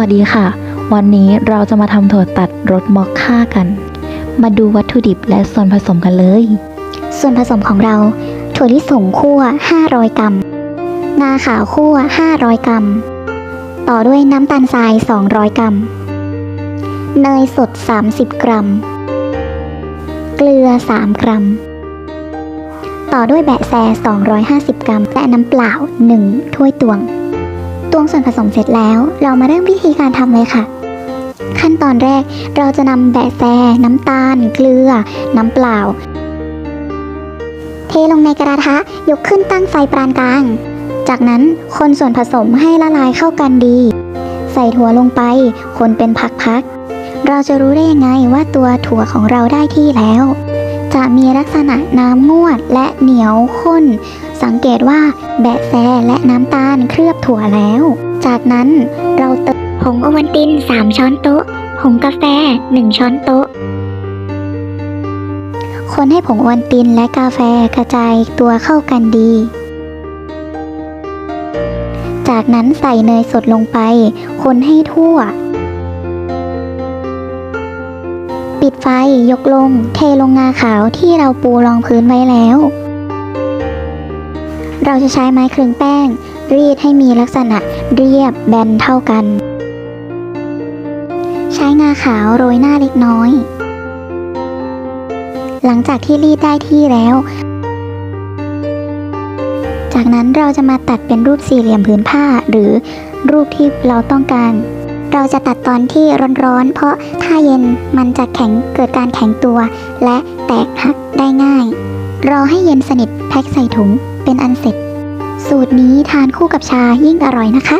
วัสดีค่ะ วันนี้เราจะมาทำถั่วตัดรสมอคค่ากัน มาดูวัตถุดิบและส่วนผสมกันเลย ส่วนผสมของเรา ถั่วลิสงคั่ว 500 กรัมงาขาวคั่ว 500 กรัม ต่อด้วยน้ำตาลทราย 200 กรัม เนยสด 30 กรัม เกลือ 3 กรัม ต่อด้วยแบะแซ 250 กรัม และน้ำเปล่า 1 ถ้วยตวง ตวงส่วนผสมเสร็จแล้ว เรามาเริ่มวิธีการทำเลยค่ะ ขั้นตอนแรกเราจะนำแบะแซ น้ำตาล เกลือ น้ำเปล่า เทลงในกระทะยกขึ้นตั้งไฟปานกลาง จากนั้นคนส่วนผสมให้ละลายเข้ากันดี ใส่ถั่วลงไป คนเป็นพักๆเราจะรู้ได้ยังไงว่าตัวถั่วของเราได้ที่แล้ว จะมีลักษณะน้ำงวดและเหนียวข้น สังเกตว่าแบะแซและน้ำตาลเคลือบถั่วแล้ว จากนั้นเราเติมผงโอวัลติน 3 ช้อนโต๊ะ ผงกาแฟ 1 ช้อนโต๊ะ คนให้ผงโอวัลตินและกาแฟกระจายตัวเข้ากันดี จากนั้นใส่เนยสดลงไป คนให้ทั่ว ปิดไฟยกลง เทลงงาขาวที่เราปูรองพื้นไว้แล้ว เราจะใช้ไม้คลึงแป้ง รีดให้มีลักษณะเรียบแบนเท่ากัน ใช้งาขาวโรยหน้าเล็กน้อย หลังจากที่รีดได้ที่แล้ว จากนั้นเราจะมาตัดเป็นรูปสี่เหลี่ยมผืนผ้าหรือรูปที่เราต้องการ เราจะตัดตอนที่ร้อนๆ เพราะถ้าเย็นมันจะแข็งเกิดการแข็งตัว และแตกหักได้ง่าย รอให้เย็นสนิทแพ็คใส่ถุงเป็นอันเสร็จ สูตรนี้ทานคู่กับชายิ่งอร่อยนะคะ